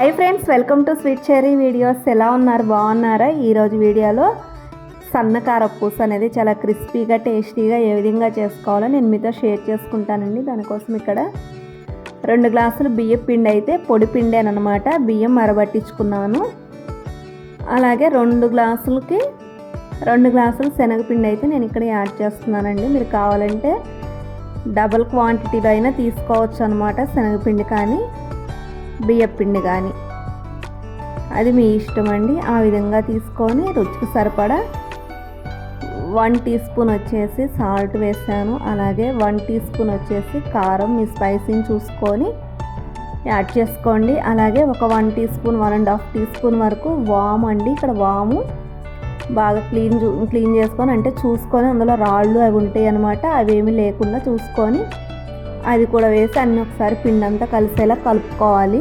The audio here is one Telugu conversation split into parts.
Hi friends welcome to sweet cherry videos ఎలా ఉన్నారు? బాగున్నారా? ఈరోజు వీడియోలో సన్నకార పూస అనేది చాలా క్రిస్పీగా టేస్టీగా ఏ విధంగా చేసుకోవాలో నేను మీతో షేర్ చేసుకుంటానండి. దానికోసం ఇక్కడ రెండు గ్లాసులు బియ్యం పిండి అయితే పొడి పిండి అనమాట బియ్యం మరబట్టించుకున్నాను అలాగే రెండు గ్లాసులకి రెండు గ్లాసులు శనగపిండి అయితే నేను ఇక్కడ యాడ్ చేస్తున్నానండి. మీరు కావాలంటే డబుల్ క్వాంటిటీలో అయినా తీసుకోవచ్చు అనమాట శనగపిండి కానీ. బియ్యపిండి కానీ. అది మీ ఇష్టం అండి. ఆ విధంగా తీసుకొని రుచికి సరిపడా వన్ టీ స్పూన్ వచ్చేసి సాల్ట్ వేసాను. అలాగే వన్ టీ స్పూన్ వచ్చేసి కారం మీ స్పైసీని చూసుకొని యాడ్ చేసుకోండి. అలాగే ఒక one teaspoon one and half teaspoon వరకు వాము అండి. ఇక్కడ వాము బాగా క్లీన్ క్లీన్ చేసుకొని అంటే చూసుకొని అందులో రాళ్ళు అవి ఉంటాయి అనమాట అవేమీ లేకుండా చూసుకొని అది కూడా వేసి అన్నీ ఒకసారి పిండి అంతా కలిసేలా కలుపుకోవాలి.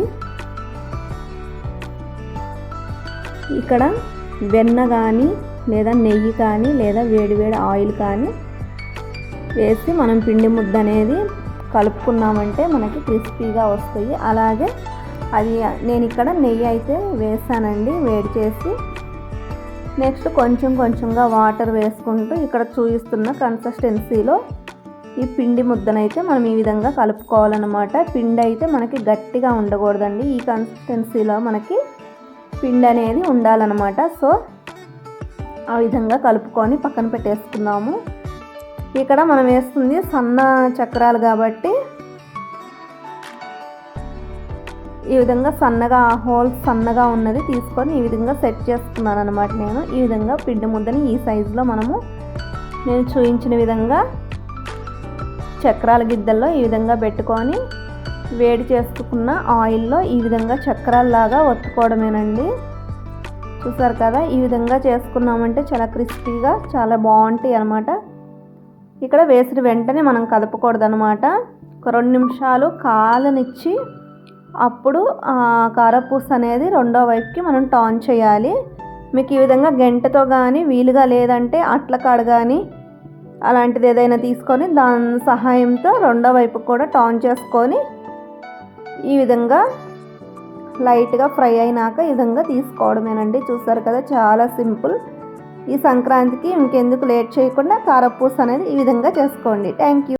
ఇక్కడ వెన్న కానీ లేదా నెయ్యి కానీ లేదా వేడివేడి ఆయిల్ కానీ వేసి మనం పిండి ముద్ద అనేది కలుపుకున్నామంటే మనకి క్రిస్పీగా వస్తాయి. అలాగే అది నేను ఇక్కడ నెయ్యి అయితే వేసానండి వేడి చేసి. నెక్స్ట్ కొంచెం కొంచెంగా వాటర్ వేసుకుంటూ ఇక్కడ చూపిస్తున్న కన్సిస్టెన్సీలో ఈ పిండి ముద్దనైతే మనం ఈ విధంగా కలుపుకోవాలన్నమాట. పిండి అయితే మనకి గట్టిగా ఉండకూడదండి. ఈ కన్సిస్టెన్సీలో మనకి పిండి అనేది ఉండాలన్నమాట. సో ఆ విధంగా కలుపుకొని పక్కన పెట్టేసుకుందాము. ఇక్కడ మనం వేస్తుంది సన్న చక్రాలు కాబట్టి ఈ విధంగా సన్నగా హోల్స్ సన్నగా ఉన్నది తీసుకొని ఈ విధంగా సెట్ చేసుకున్నాను అనమాట నేను. ఈ విధంగా పిండి ముద్దని ఈ సైజులో మనము నేను చూపించిన విధంగా చక్రాల గిద్దల్లో ఈ విధంగా పెట్టుకొని వేడి చేసుకున్న ఆయిల్లో ఈ విధంగా చక్రాల్లాగా ఒత్తుకోవడమేనండి. చూసారు కదా ఈ విధంగా చేసుకున్నామంటే చాలా క్రిస్పీగా చాలా బాగుంటాయి అనమాట ఇక్కడ వేసిన వెంటనే మనం కదపకూడదు అనమాట ఒక రెండు నిమిషాలు కాలనిచ్చి అప్పుడు కారపూస అనేది రెండో వైపుకి మనం టాన్ చేయాలి. మీకు ఈ విధంగా గంటతో కానీ వీలుగా లేదంటే అట్ల కాడ కానీ అలాంటిది ఏదైనా తీసుకొని దాని సహాయంతో రెండో వైపు కూడా టాన్ చేసుకొని ఈ విధంగా లైట్గా ఫ్రై అయినాక ఈ విధంగా తీసుకోవడమేనండి. చూసారు కదా చాలా సింపుల్. ఈ సంక్రాంతికి ఇంకెందుకు లేట్ చేయకుండా కారపూస అనేది ఈ విధంగా చేసుకోండి. Thank you.